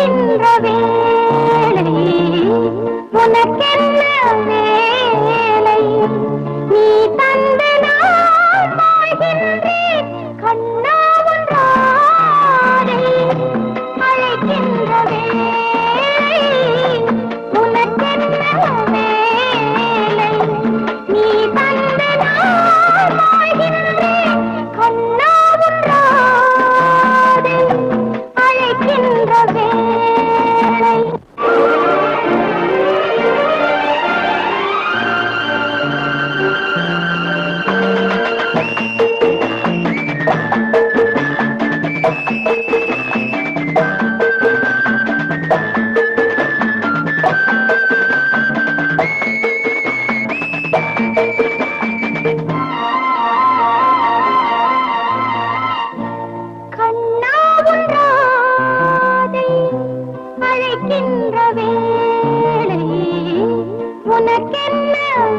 வருகின்ற வேலை உனக்கென்ன வருகின்ற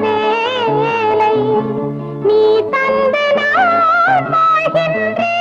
வேலை? நீ தந்து நான் வாழ்கின்றேன்.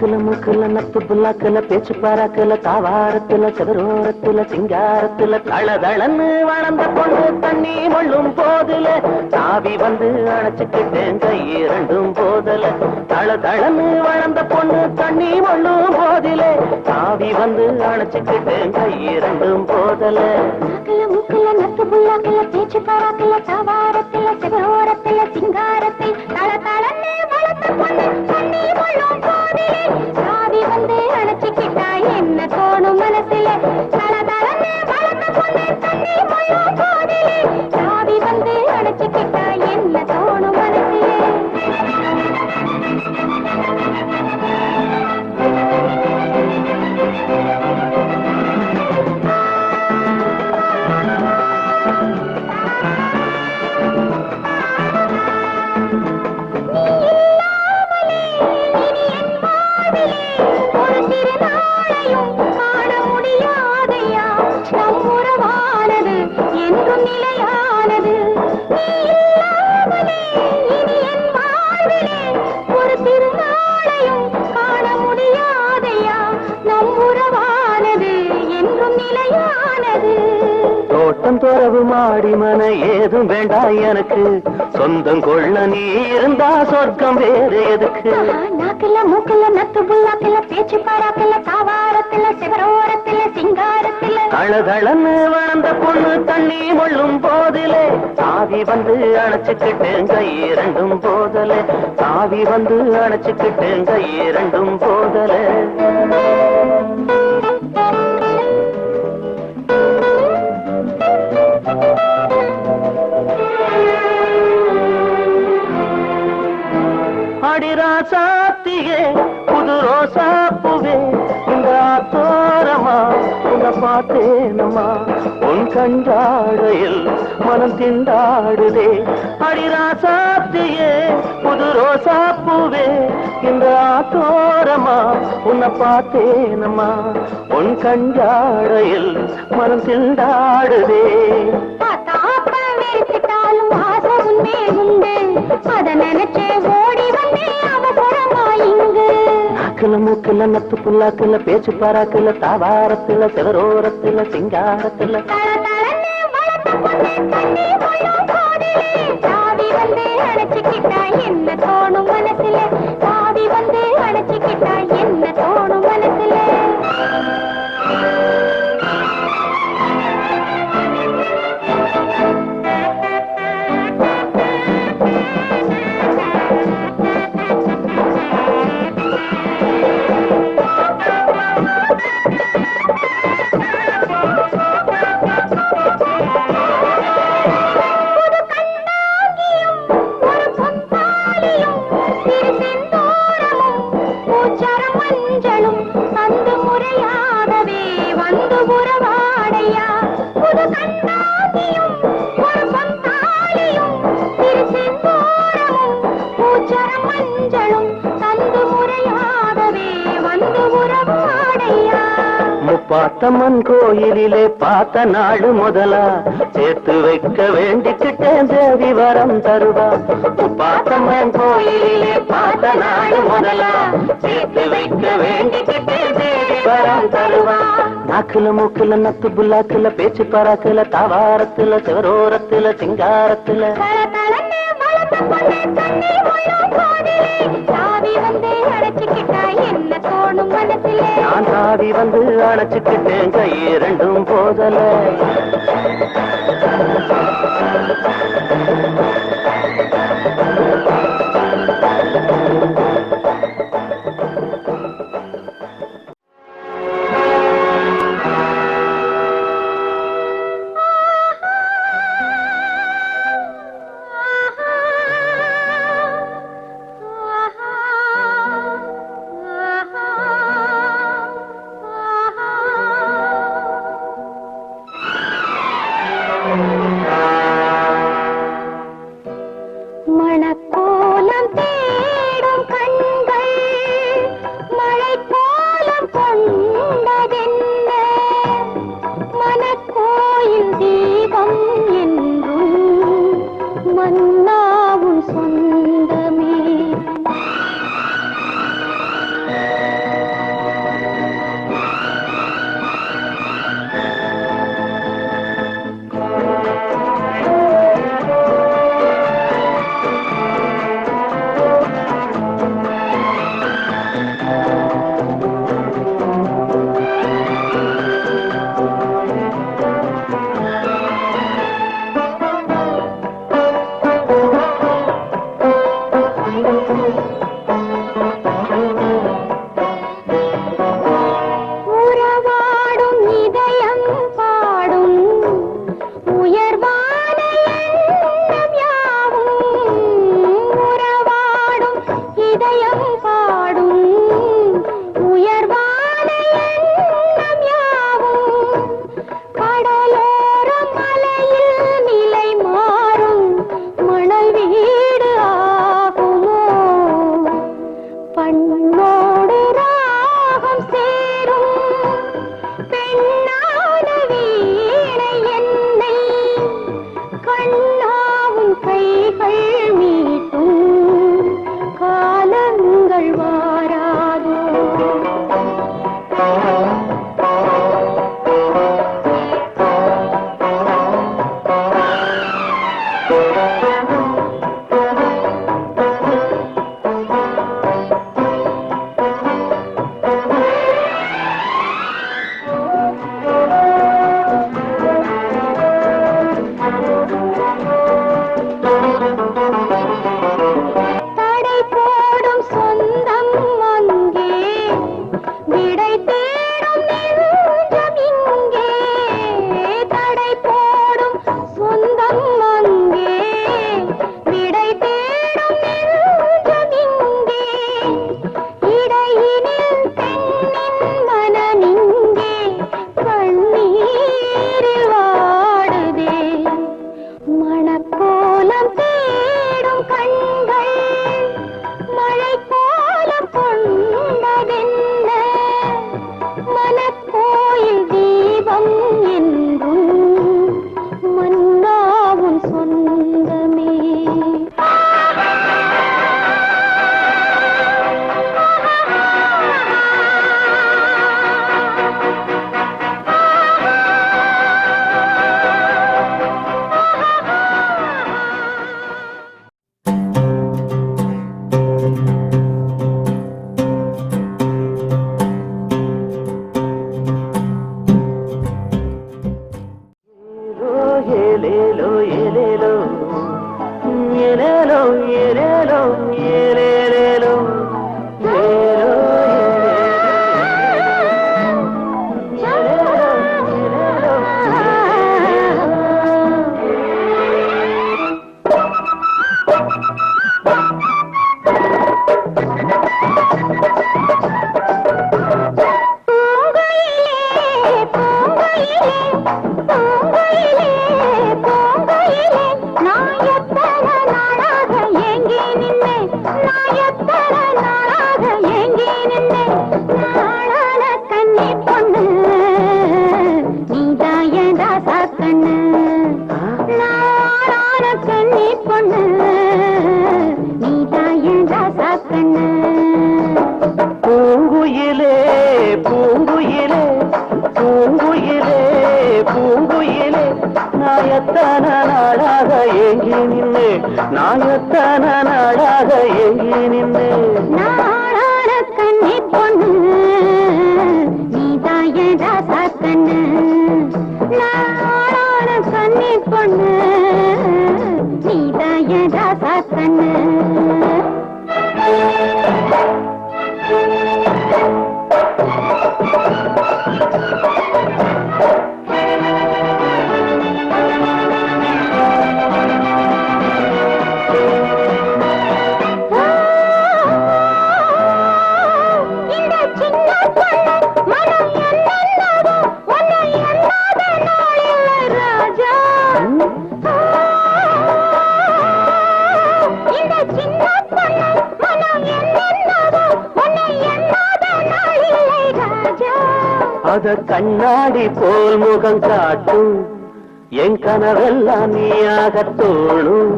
மூக்குல மூக்குல நப்பு புல்லாக்குல பேச்சு பாராக்குல தாவாரத்துல சதுரோரத்துல சிங்காரத்துல தளதளன்னு வளர்ந்த பொண்ணு தண்ணி மள்ளும் போதுல. தாவி வந்து அணைச்சுக்கிட்டேன் கை இரண்டும் போதல. தளதளன்னு வளர்ந்த பொண்ணு தண்ணி மள்ளும் போதில. தாவி வந்து அணைச்சுக்கிட்டேன் கை இரண்டும் போதல. நாக்குல மூக்குல நத்து புல்லாக்குல பேச்சு பாராக்குல தாவாரத்துல சதுரோரத்துல சிங்காரத்தில் தள தளன்னு வளர்த்த பொண்ணு தண்ணி கொள்ளும் போதல ஏதும் வேண்டாம் எனக்கு. சொந்தம் கொள்ள நீ இருந்தா சொர்க்கம் வேறு எதுக்கு? நாக்குல மூக்குல நத்து புல்லாக்குல பேச்சு பாராக்குல தாவாரத்துல சிவரோரத்துல சிங்காரத்துல. அழகழன்னு வளர்ந்த பொண்ணு தண்ணி மொள்ளும் போதிலே சாவி வந்து அணைச்சுக்கிட்டேன் கை இரண்டும் போதலே. சாவி வந்து அணைச்சுக்கிட்டேன் கை இரண்டும் போதலே. அடிராசாத்தியே புது ரோசா ரோசாப்புவே இந்த தோரமா உன்னை பார்த்தேனம்மா. உன் கண்டாடையில் மனம் திண்டாடுதே. அடி ராசாத்தியே புது ரோசா ரோசாப்புவே இந்த தோரமா உன்னை பார்த்தேனம்மா. உன் கண்டாடையில் மனம் திண்டாடுதே. தாப்ப வெறுத்துட்டாலும் உன்மேல் உண்டு. அத நினைச்சே ஓடி வந்தேன் அவசரமா இங்கு. நாக்குல மூக்குல நத்து புல்லாக்குல பேச்சு பாராக்குல தாவாரத்துல சிவரோரத்துல சிங்காரத்துல. வந்து என்ன தோணும் மனசுல? பார்த்த நாடு முதலா. சேர்த்து வைக்க வேண்டிக்கிட்டேன் தேவி வரம் தருவா. முப்பாத்தம்மன் கோயிலே பார்த்த நாடு முதலா. சேர்த்து வைக்க வேண்டிக்கிட்டேன் தேவி வரம் தருவா. நாக்குல மூக்குல நத்து புல்லாக்குல பேச்சு பராக்குல தாவாரத்துல சிவரோரத்துல சிங்காரத்துல. சாவி வந்து அடைச்சுக்கிட்டா நான் தாவி வந்து அணைச்சுக்கிட்டேன் கை இரண்டும் போதல. മണക്ക Listen. அத கண்ணாடி போல் முகம் காட்டும். என் கனவெல்லாம் நீயாக தோணும்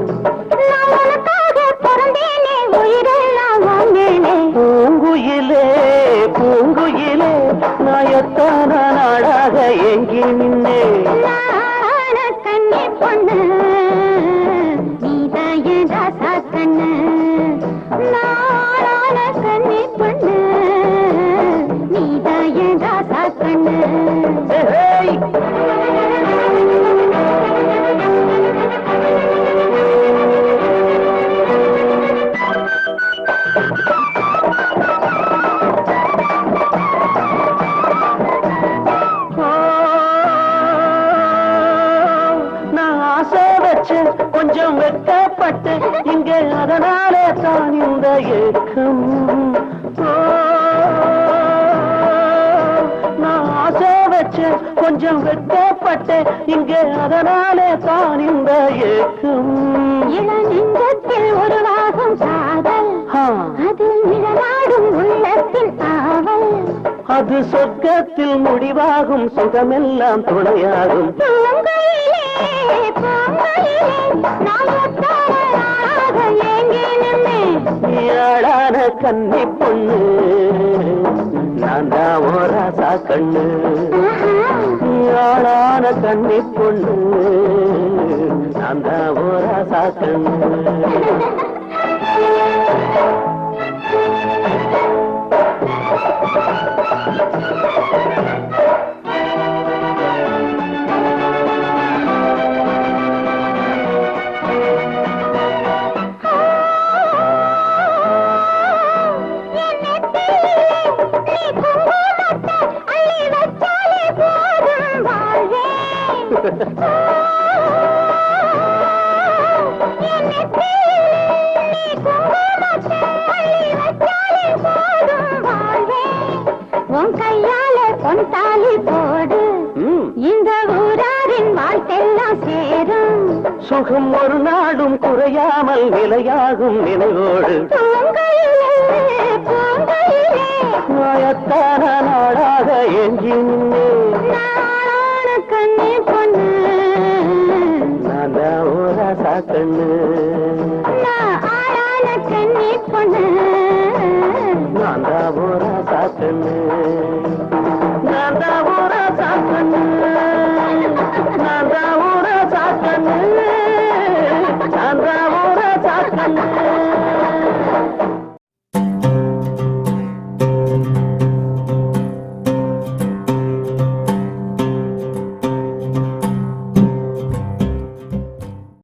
அந்த ஏக்கம் நான் ஆசை வச்சேன் கொஞ்சம் வெட்கப்பட்டேன் இங்கே அதனாலே தான் இந்த ஏக்கம். இளநெஞ்சத்தில் ஒரு வாசம் சாதல் அதில் நிழலாடும் உள்ளத்தில் அது சொர்க்கத்தில் முடிவாகும் சுகமெல்லாம் துணையாகும். நான் அழகான கண்ணி பொண்ணு. நான் தான் ராசா கண்ணு. ஆளான கண்ணி பொண்ணு. நான் தான் கண்ணு. உன் கையால பொன் தாலி போடு இந்த ஊராரின் வாழ்க்கெல்லாம் சேரும் சுகம் ஒரு நாடும் குறையாமல் நிலையாகும் நினைவோடு. மாயத்தான நாடாக எஞ்சி I